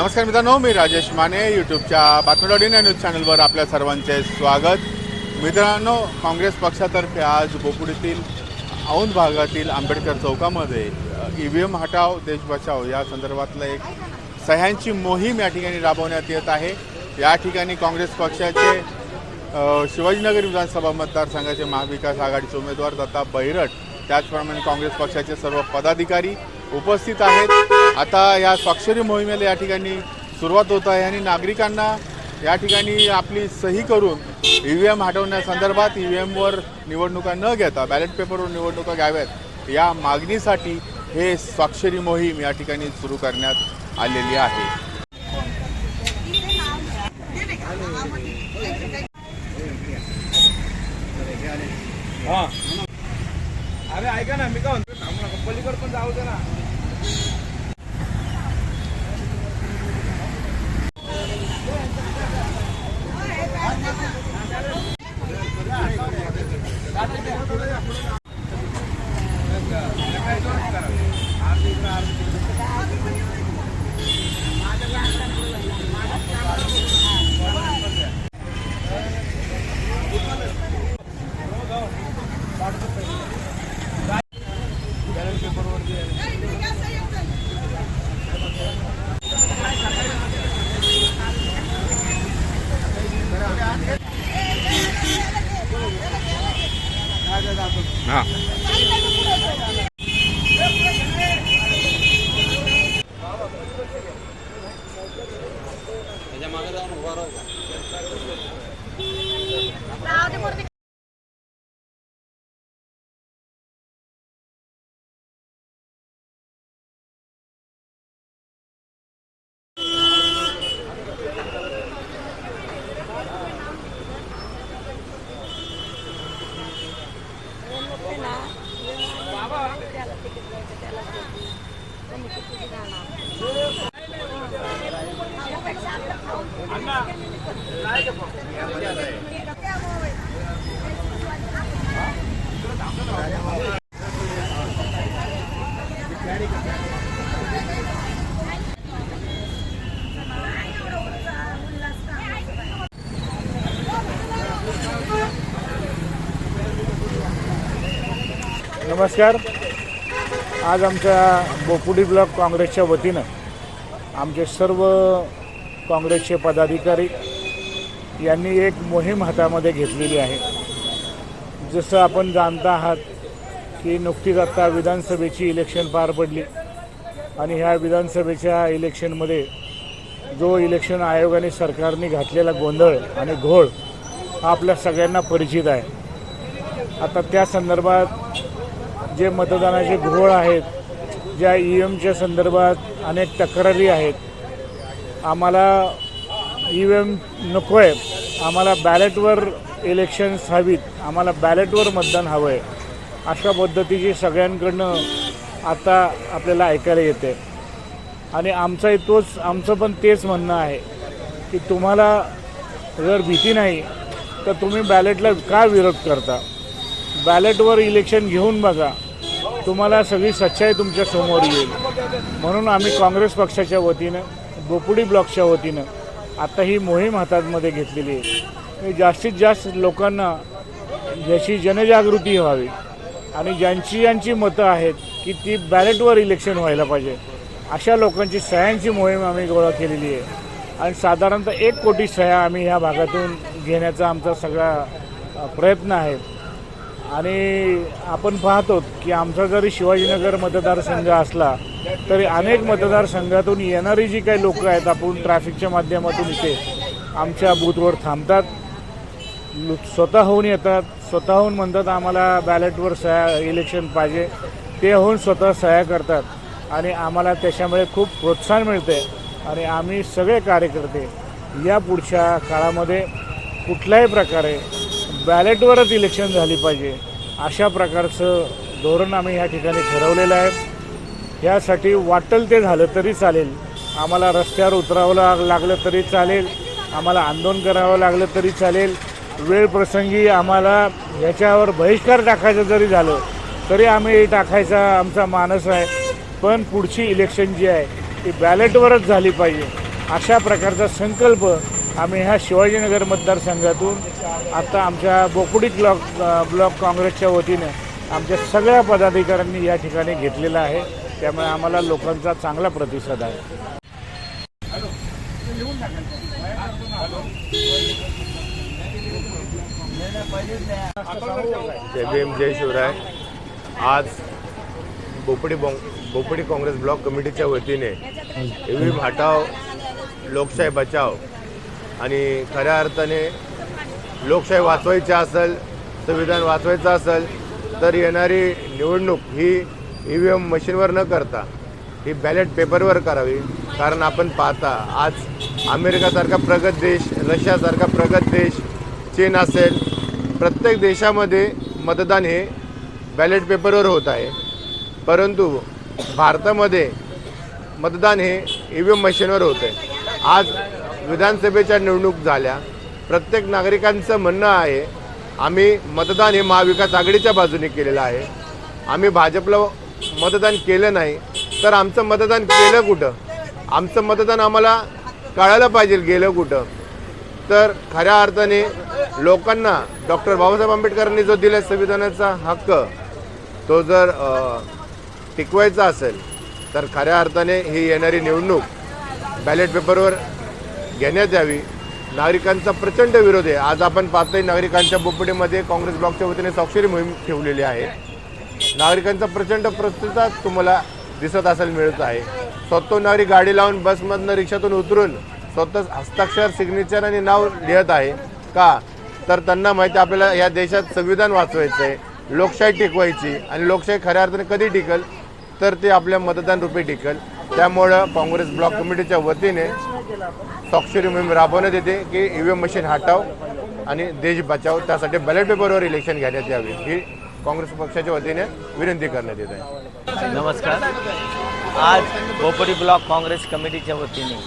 नमस्कार मित्रांनो मी राजेश माने यूट्यूबच्या बातमी डॉट इन या न्यूज चॅनलवर आपल्या सर्वांचे स्वागत. मित्रांनो काँग्रेस पक्षातर्फे आज बोपुडीतील औंध भागातील आंबेडकर चौकामध्ये ई व्ही एम हटाव देश बचाव या संदर्भातलं एक सह्यांची मोहीम या ठिकाणी राबवण्यात येत आहे. या ठिकाणी काँग्रेस पक्षाचे शिवाजीनगर विधानसभा मतदारसंघाचे महाविकास आघाडीचे उमेदवार दत्ता बैरट त्याचप्रमाणे काँग्रेस पक्षाचे सर्व पदाधिकारी उपस्थित आहेत. आता या स्वाक्षरी मोहिमेला या ठिकाणी सुरुवात होत आहे आणि नागरिकांना या ठिकाणी आपली सही करून ई व्ही एम हटवण्यासंदर्भात ई व्ही एमवर निवडणुका न घेता बॅलेट पेपरवर निवडणुका घ्याव्यात या मागणीसाठी हे स्वाक्षरी मोहीम या ठिकाणी सुरू करण्यात आलेली आहे. अरे ऐका ना मी काय म्हणतो पलीकडे पण जाऊ दे ना. नमस्कार. आज आमच्या बोपुडी ब्लॉक काँग्रेसच्या वतीनं आमचे सर्व काँग्रेसचे पदाधिकारी यांनी एक मोहीम हातामध्ये घेतलेली आहे. जसं आपण जाणता आहात की नुकतीच आता विधानसभेची इलेक्शन पार पडली आणि ह्या विधानसभेच्या इलेक्शनमध्ये जो इलेक्शन आयोगाने सरकारने घातलेला गोंधळ आणि घोळ हा आपल्या सगळ्यांना परिचित आहे. आता त्या संदर्भात जे मतदानाचे घोळ आहेत ज्या ई एमच्या संदर्भात अनेक तक्रारी आहेत आम्हाला ई व्ही एम नको आहे आम्हाला बॅलेटवर इलेक्शन्स हवीत. आम्हाला बॅलेटवर मतदान हवं आहे अशा पद्धतीची सगळ्यांकडनं आता आपल्याला ऐकायला येते. आणि आमचाही तोच आमचं पण तेच म्हणणं आहे की तुम्हाला जर भीती नाही तर तुम्ही बॅलेटला का विरोध करता? बॅलेटवर इलेक्शन घेऊन बघा. तुम्हाला सगळी सच्चाई तुमच्यासमोर येईल. म्हणून आम्ही काँग्रेस पक्षाच्या वतीनं बोपुडी ब्लॉकच्या वतीनं आता ही मोहीम हातामध्ये घेतलेली आहे. जास्तीत जास्त लोकांना ज्याची जनजागृती व्हावी आणि ज्यांची ज्यांची मतं आहेत की ती बॅलेटवर इलेक्शन व्हायला पाहिजे अशा लोकांची सह्यांची मोहीम आम्ही गोळा केलेली आहे. आणि साधारणतः एक कोटी सह्या आम्ही ह्या भागातून घेण्याचा आमचा सगळा प्रयत्न आहे. आणि आपण पाहतो की आमचा जरी शिवाजीनगर मतदारसंघ असला तरी अनेक मतदारसंघातून येणारी जी काही लोकं आहेत आपण ट्रॅफिकच्या माध्यमातून इथे आमच्या बूथवर थांबतात. स्वतःहून येतात स्वतःहून म्हणतात आम्हाला बॅलेटवर सह्या इलेक्शन पाहिजे. ते होऊन स्वतः सह्या करतात आणि आम्हाला त्याच्यामुळे खूप प्रोत्साहन मिळते आणि आम्ही सगळे कार्यकर्ते या पुढच्या काळामध्ये कुठल्याही प्रकारे बॅलेटवरच इलेक्शन झाली पाहिजे. अशा प्रकारचं धोरण आम्ही ह्या ठिकाणी ठरवलेलं आहे. यासाठी वाटल ते झालं तरी चालेल. आम्हाला रस्त्यावर उतरावं लाग- लागलं तरी चालेल. आम्हाला आंदोलन करावं लागलं तरी चालेल. वेळ प्रसंगी आम्हाला ह्याच्यावर बहिष्कार टाकायचं जरी झालं तरी आम्ही टाकायचा आमचा मानस आहे. पण पुढची इलेक्शन जी आहे ती बॅलेटवरच झाली पाहिजे. अशा प्रकारचा संकल्प आम्ही ह्या शिवाजीनगर मतदारसंघातून आता आमच्या बोकुडी ब्लॉक ब्लॉक काँग्रेसच्या वतीनं आमच्या सगळ्या पदाधिकाऱ्यांनी या ठिकाणी घेतलेला आहे. त्यामुळे आम्हाला लोकांचा चांगला प्रतिसाद आहे. जय भीम जय शिवराय. आज बोपडी बॉ बोपडी काँग्रेस ब्लॉक कमिटीच्या वतीने एव्ही हटाव लोकशाही बचाव आणि खऱ्या अर्थाने लोकशाही वाचवायची असेल संविधान वाचवायचं असेल तर येणारी निवडणूक ही ई व्ही एम मशीनवर न करता ही बॅलेट पेपरवर करावी. कारण आपण पाहता आज अमेरिकासारखा प्रगत देश रशियासारखा प्रगत देश चीन असेल प्रत्येक देशामध्ये मतदान हे बॅलेट पेपरवर होत आहे. परंतु भारतामध्ये मतदान हे ई व्ही एम मशीनवर होतं आहे आज विधानसभेच्या निवडणूक झाल्या. प्रत्येक नागरिकांचं म्हणणं आहे आम्ही मतदान हे महाविकास आघाडीच्या बाजूने केलेलं आहे. आम्ही भाजपला मतदान केलं नाही तर आमचं मतदान केलं कुठं? आमचं मतदान आम्हाला कळायला पाहिजे गेलं कुठं? तर खऱ्या अर्थाने लोकांना डॉक्टर बाबासाहेब आंबेडकरांनी जो दिला संविधानाचा हक्क तो जर टिकवायचा असेल तर खऱ्या अर्थाने ही येणारी निवडणूक बॅलेट पेपरवर घेण्यात यावी. नागरिकांचा प्रचंड विरोध आहे. आज आपण पाहतोय नागरिकांच्या बोपडीमध्ये काँग्रेस ब्लॉकच्या वतीने स्वाक्षरी मोहीम ठेवलेली आहे. नागरिकांचा प्रचंड प्रतिसाद तुम्हाला दिसत असेल मिळत आहे. स्वतः नागरिक गाडी लावून बसमधनं रिक्षातून उतरून स्वतःच हस्ताक्षर सिग्नेचर आणि नाव लिहत आहे. का? तर त्यांना माहिती आपल्याला या देशात संविधान वाचवायचं आहे लोकशाही टिकवायची आणि लोकशाही खऱ्या अर्थाने कधी टिकल? तर ते आपल्या मतदान रूपी टिकल. त्यामुळं काँग्रेस ब्लॉक कमिटीच्या वतीने स्वाक्षरी मोहीम राबवण्यात येते की ई व्ही एम मशीन हटाव आणि देश बचाव. त्यासाठी बॅलेट पेपरवर इलेक्शन घेण्यात यावे. ही काँग्रेस पक्षाच्या वतीने विनंती करण्यात येत आहे. नमस्कार. आज बोपडी ब्लॉक काँग्रेस कमिटीच्या वतीने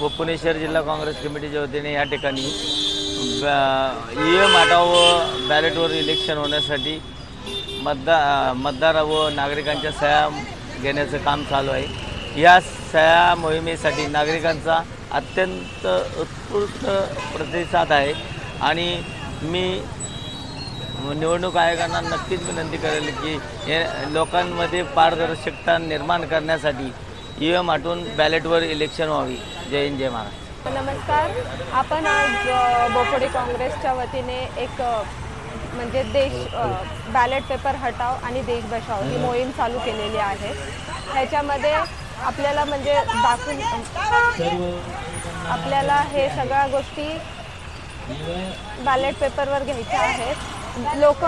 व पुणे शहर जिल्हा काँग्रेस कमिटीच्या वतीने या ठिकाणी ई एम हटाव व बॅलेटवर इलेक्शन होण्यासाठी मतदा मतदार व नागरिकांच्या सह्या घेण्याचं काम चालू आहे. या सया मोहिमेसाठी नागरिकांचा अत्यंत उत्कृष्ट प्रतिसाद आहे. आणि मी निवडणूक आयोगांना नक्कीच विनंती करेल की हे लोकांमध्ये पारदर्शकता निर्माण करण्यासाठी ई एम आटून बॅलेटवर इलेक्शन व्हावी. जय हिंद जय महाराष्ट्र. नमस्कार. आपण आज बोपोडी काँग्रेसच्या वतीने एक म्हणजे देश बॅलेट पेपर हटाव आणि देश बचाव ही मोहीम चालू केलेली आहे. ह्याच्यामध्ये आपल्याला म्हणजे दाखवून आपल्याला हे सगळ्या गोष्टी बॅलेट पेपरवर घ्यायच्या आहेत. लोक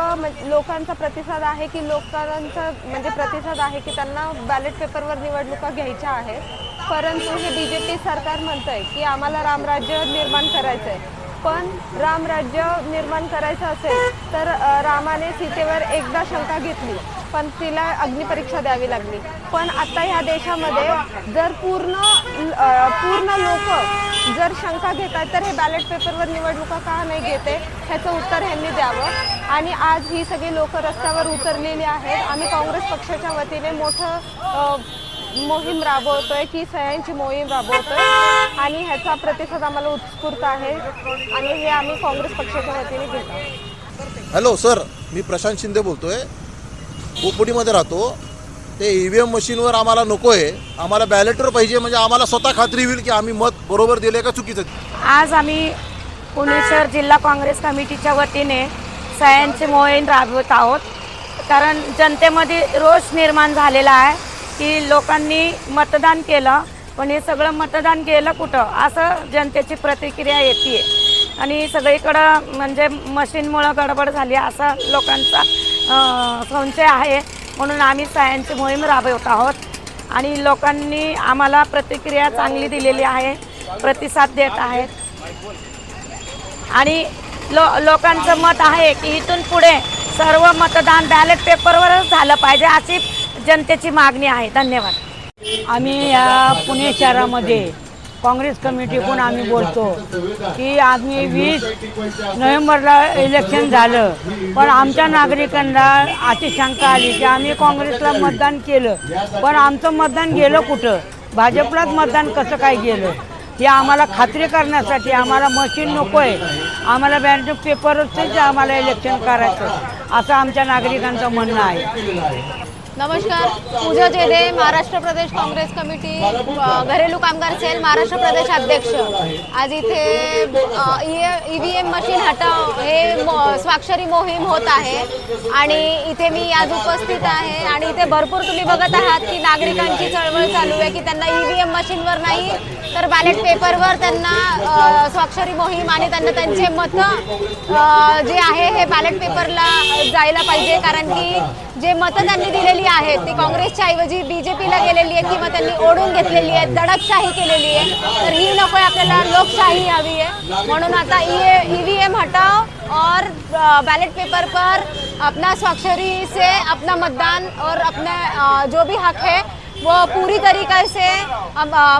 लोकांचा प्रतिसाद आहे की लोकांचा म्हणजे प्रतिसाद आहे की त्यांना बॅलेट पेपरवर निवडणुका घ्यायच्या आहेत. परंतु हे बी जे पी सरकार म्हणतंय की आम्हाला रामराज्य निर्माण करायचं आहे पण रामराज्य निर्माण करायचं असेल तर रामाने सीतेवर एकदा शंका घेतली. पण तिला अग्निपरीक्षा द्यावी लागली. पण आता ह्या देशामध्ये जर पूर्ण पूर्ण लोक जर शंका घेत आहेत तर हे बॅलेट पेपरवर निवडणुका का नाही घेते? ह्याचं उत्तर ह्यांनी द्यावं. आणि आज ही सगळी लोक रस्त्यावर उतरलेली आहेत. आम्ही काँग्रेस पक्षाच्या वतीने मोठं मोहीम राबवतोय की सह्यांची मोहीम राबवतोय. आणि ह्याचा प्रतिसाद आम्हाला उत्स्फूर्त आहे. आणि हे आम्ही काँग्रेस पक्षाच्या वतीने घेतो. हॅलो सर मी प्रशांत शिंदे बोलतोय. बोपुडीमध्ये राहतो. ते ई व्ही एम मशीनवर आम्हाला नको आहे आम्हाला बॅलेटवर पाहिजे म्हणजे आम्हाला स्वतः खात्री होईल की आम्ही मत बरोबर दिले का चुकीचं. आज आम्ही पुणे शहर जिल्हा काँग्रेस कमिटीच्या वतीने सह्यांची मोहीम राबवत आहोत. कारण जनतेमध्ये रोष निर्माण झालेला आहे की लोकांनी मतदान केलं पण हे सगळं मतदान केलं कुठं? असं जनतेची प्रतिक्रिया येते आणि सगळीकडं म्हणजे मशीनमुळं गडबड झाली असा लोकांचा संशय आहे. म्हणून आम्ही सायांची मोहीम राबवत आहोत. आणि लोकांनी आम्हाला प्रतिक्रिया चांगली दिलेली आहे. प्रतिसाद देत आहेत. आणि लो लोकांचं मत आहे की इथून पुढे सर्व मतदान बॅलेट पेपरवरच झालं पाहिजे अशी जनतेची मागणी आहे. धन्यवाद. आम्ही या पुणे शहरामध्ये काँग्रेस कमिटीकडून आम्ही बोलतो? की आम्ही वीस नोव्हेंबरला इलेक्शन झालं. पण आमच्या नागरिकांना अशी शंका आली की आम्ही काँग्रेसला मतदान केलं. पण आमचं मतदान गेलं कुठं? भाजपलाच मतदान कसं काय गेलं? हे आम्हाला खात्री करण्यासाठी आम्हाला मशीन नको आहे आम्हाला बॅलेट पेपरच आम्हाला इलेक्शन करायचं. असं आमच्या नागरिकांचं म्हणणं आहे. नमस्कार. पूजा जेदे महाराष्ट्र प्रदेश काँग्रेस कमिटी घरेलू कामगार सेल महाराष्ट्र प्रदेश अध्यक्ष. आज इथे ई व्ही एम मशीन हटाव हे स्वाक्षरी मोहीम होत आहे. आणि इथे मी आज उपस्थित आहे. आणि इथे भरपूर तुम्ही बघत आहात की नागरिकांची चळवळ चालू आहे की त्यांना ई व्ही एम मशीनवर नाही तर बॅलेट पेपरवर त्यांना स्वाक्षरी मोहीम आणि त्यांना त्यांचे मतं जे आहे हे बॅलेट पेपरला जायला पाहिजे. कारण की जे मतं दिलेली आहेत, ती काँग्रेसच्या ऐवजी बीजेपीला गेलेली आहे किंवा त्यांनी ओढून घेतलेली दडपशाही केलेली आहे. ही नको आपल्याला, लोकशाही हवी आहे. म्हणून आता ई व्ही एम हटाओ और बैलेट पेपर पर अपना स्वाक्षरी से अपना मतदान और अपना जो भी हक है, वो पूरी तरीके से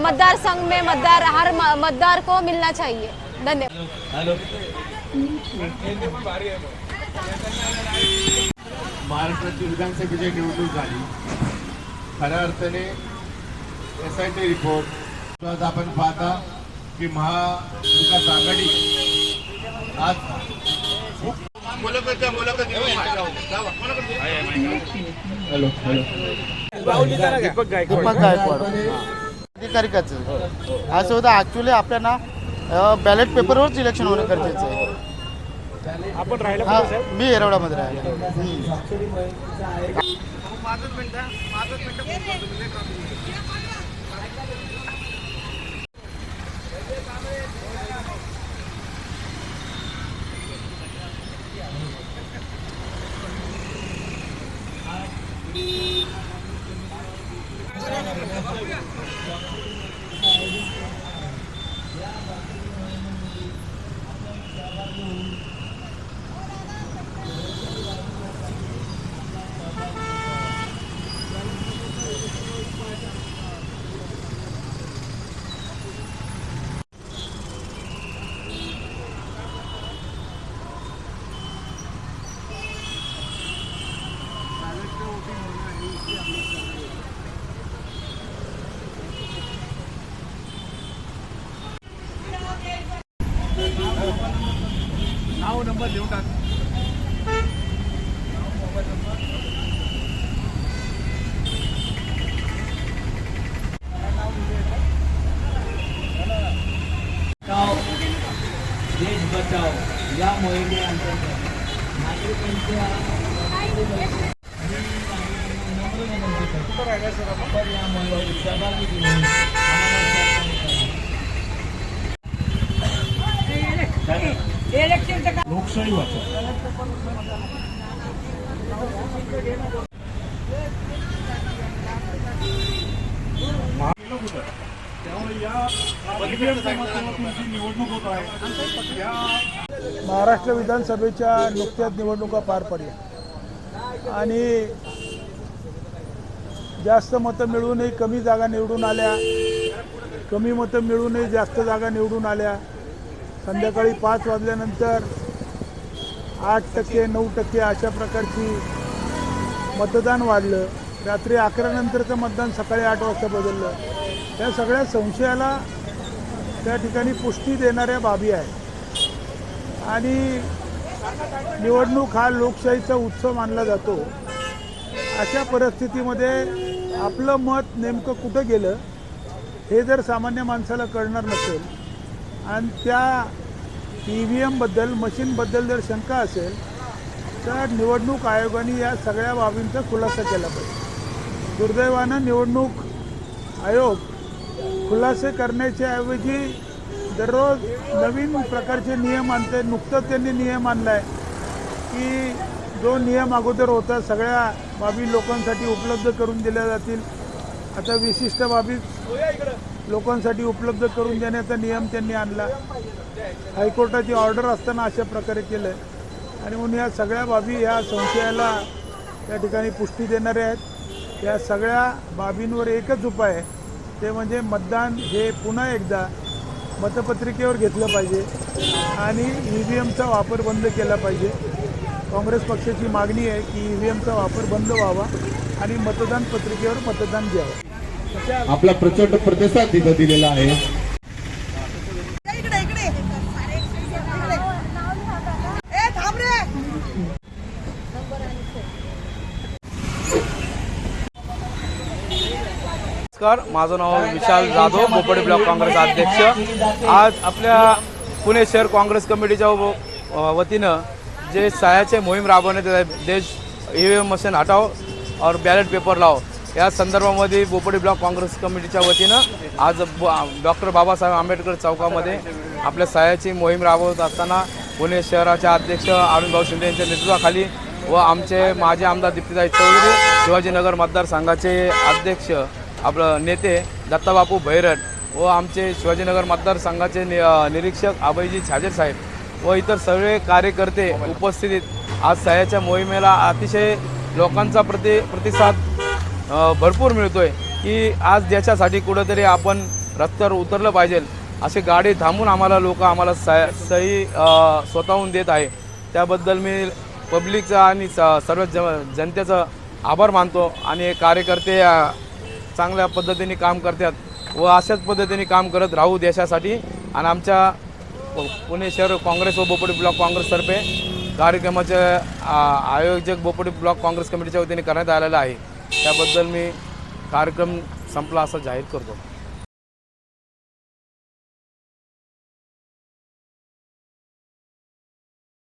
मतदार संघ में मतदार, हर मतदार को मिलना चाहिए। धन्यवाद। महाराष्ट्राची विधानसभेची निवडणूक झाली. खऱ्या अर्थाने एस आय टी रिपोर्ट आज आपण पाहता की महाविकास आघाडी आज मुलाखत मुलाखत हॅलो अधिकारिकाचं. असं होतं ॲक्च्युली आपल्याला बॅलेट पेपरवरच इलेक्शन होणं गरजेचं आहे. आपण राहिला हा मी येरवड्यामध्ये राहिलो या सहभागी लोकशाही वाचा महाराष्ट्र विधानसभेच्या नुकत्याच निवडणुका पार पडल्या. आणि जास्त मतं मिळूनही कमी जागा निवडून आल्या. कमी मतं मिळूनही जास्त जागा निवडून आल्या. संध्याकाळी पाच वाजल्यानंतर आठ टक्के नऊ टक्के अशा प्रकारची मतदान वाढलं. रात्री अकरानंतरचं मतदान सकाळी आठ वाजता बदललं. त्या सगळ्या संशयाला त्या ठिकाणी पुष्टी देणाऱ्या बाबी आहेत. आणि निवडणूक हा लोकशाहीचा उत्सव मानला जातो. अशा परिस्थितीमध्ये आपलं मत नेमकं कुठं गेलं हे जर सामान्य माणसाला कळणार नसेल आणि त्या ई व्ही एमबद्दल मशीनबद्दल जर शंका असेल तर निवडणूक आयोगाने या सगळ्या बाबींचा खुलासा केला पाहिजे. दुर्दैवानं निवडणूक आयोग खुलासे करण्याच्या ऐवजी दररोज नवीन प्रकारचे नियम आणते नुकतंच त्यांनी नियम आणला आहे की जो नियम अगोदर होता सगळ्या बाबी लोकांसाठी उपलब्ध करून दिल्या जातील. आता विशिष्ट बाबी लोकांसाठी उपलब्ध करून देण्याचा नियम त्यांनी आणला. हायकोर्टाची ऑर्डर असताना अशा प्रकारे केलं आहे आणि म्हणून या सगळ्या बाबी या संशयाला त्या ठिकाणी पुष्टी देणाऱ्या आहेत. या सगळ्या बाबींवर एकच उपाय आहे. ते म्हणजे मतदान हे पुन्हा एकदा मतपत्रिकेवर घेतलं पाहिजे. आणि ई व्ही एमचा वापर बंद केला पाहिजे. काँग्रेस पक्षाची मागणी आहे की ई व्ही एमचा वापर बंद व्हावा आणि मतदान पत्रिकेवर मतदान द्यावं आपला प्रचंड प्रतिसाद तिथं दिलेला आहे. नमस्कार माझं नाव विशाल जाधव मोपडी ब्लॉक काँग्रेस अध्यक्ष. आज आपल्या पुणे शहर काँग्रेस कमिटीच्या वतीनं जे सह्याचे मोहीम राबवण्यात येत आहे देश ई व्ही एम मशीन हटाव और बॅलेट पेपर लाव या संदर्भामध्ये बोपडी ब्लॉक काँग्रेस कमिटीच्या वतीनं आज डॉक्टर बाबासाहेब आंबेडकर चौकामध्ये आपल्या सहाय्याची मोहीम राबवत असताना पुणे शहराचे अध्यक्ष अरुणभाऊ शिंदे यांच्या नेतृत्वाखाली व आमचे माजी आमदार दीप्तीताई चौधरी शिवाजीनगर मतदारसंघाचे अध्यक्ष आपलं नेते दत्ताबापू भैरट व आमचे शिवाजीनगर मतदारसंघाचे नि निरीक्षक अभयजी छाजेर साहेब. व इतर सगळे कार्यकर्ते उपस्थितीत आज सह्याच्या मोहिमेला अतिशय लोकांचा प्रति प्रतिसाद भरपूर मिळतोय की आज देशासाठी कुठंतरी आपण रस्त्यावर उतरलं पाहिजे. अशी गाडी थांबून आम्हाला लोक आम्हाला स सही स्वतःहून देत आहे. त्याबद्दल मी पब्लिकचा आणि स सर्व ज जनतेचं आभार मानतो आणि कार्यकर्ते चांगल्या पद्धतीने काम करतात व अशाच पद्धतीने काम करत राहू देशासाठी आणि आमच्या पुणे शहर काँग्रेस व बोपडी ब्लॉक काँग्रेसतर्फे कार्यक्रमाचे आ- आयोजक बोपडी ब्लॉक काँग्रेस कमिटीच्या वतीने करण्यात आलेलं आहे. त्याबद्दल मी कार्यक्रम संपला असं जाहीर करतो.